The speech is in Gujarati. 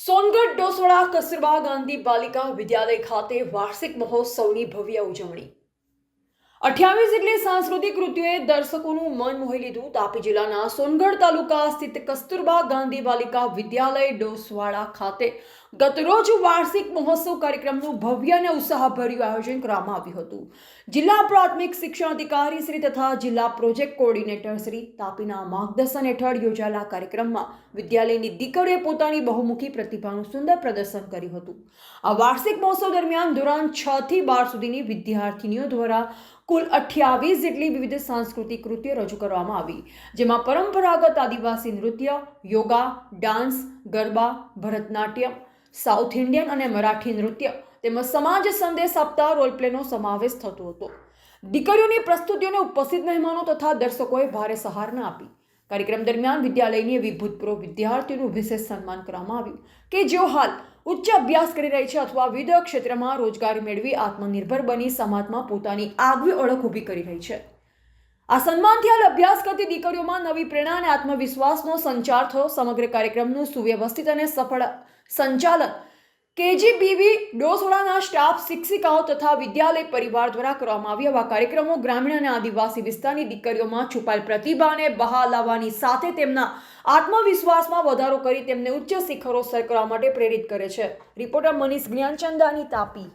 સોનગઢ ડોસોડા કસ્તુરબા ગાંધી બાલિકા વિદ્યાલય ખાતે વાર્ષિક મહોત્સવની ભવ્ય ઉજવણી. અઠ્યાવીસ જેટલી સાંસ્કૃતિક કૃતિઓએ દર્શકોનું મન મોહી લીધું. તાપી જિલ્લાના સોનગઢ તાલુકા સ્થિત કસ્તુરબા ગાંધી બાલિકા વિદ્યાલય ડોસવાડા ખાતે ગતરોજ વાર્ષિક મહોત્સવ કાર્યક્રમનું ભવ્ય અને ઉત્સાહભર્યું આયોજન કરવામાં આવ્યું હતું. જિલ્લા પ્રાથમિક શિક્ષણ અધિકારી શ્રી તથા જિલ્લા પ્રોજેક્ટ કોઓર્ડિનેટર શ્રી તાપીના માર્ગદર્શન હેઠળ યોજાયેલા કાર્યક્રમમાં વિદ્યાલયની દીકરીએ પોતાની બહુમુખી પ્રતિભાનું સુંદર પ્રદર્શન કર્યું હતું. આ વાર્ષિક મહોત્સવ દરમિયાન ધોરણ છ થી બાર સુધીની વિદ્યાર્થીનીઓ દ્વારા કુલ અઠ્યાવીસ જેટલી વિવિધ સાંસ્કૃતિક કૃતિઓ રજૂ કરવામાં આવી, જેમાં પરંપરાગત આદિવાસી નૃત્ય, yoga, dance, garba, Bharatanatyam, south Indian અને મરાઠી નૃત્ય તેમજ સમાજ સંદેશ આપતા રોલ પ્લેનો સમાવેશ થતો હતો. દીકરીઓની પ્રસ્તુતિઓને ઉપસ્થિત મહેમાનો તથા દર્શકોએ ભારે સહારના આપી. કાર્યક્રમ દરમિયાન વિદ્યાલયની એવી ભૂતપૂર્વ વિદ્યાર્થીઓનું વિશેષ સન્માન કરવામાં આવ્યું કે જેઓ હાલ ઉચ્ચ અભ્યાસ કરી રહી છે અથવા વિવિધ ક્ષેત્રમાં રોજગારી મેળવી આત્મનિર્ભર બની સમાજમાં પોતાની આગવી ઓળખ ઊભી કરી રહી છે. આ સન્માનથી હાલ અભ્યાસ કરતી દીકરીઓમાં નવી પ્રેરણા અને આત્મવિશ્વાસનો સંચાર થયો. સમગ્ર કાર્યક્રમનું સુવ્યવસ્થિત અને સફળ સંચાલન કેજીબીવી ડોસોડાના સ્ટાફ શિક્ષિકાઓ તથા વિદ્યાલય પરિવાર દ્વારા કરવામાં આવ્યા આવા કાર્યક્રમો ગ્રામીણ અને આદિવાસી વિસ્તારની દીકરીઓમાં છુપાયેલ પ્રતિભાને બહાર લાવવાની સાથે તેમના આત્મવિશ્વાસમાં વધારો કરી તેમને ઉચ્ચ શિખરો સર કરવા માટે પ્રેરિત કરે છે. રિપોર્ટર મનીષ જ્ઞાનચંદાની તાપી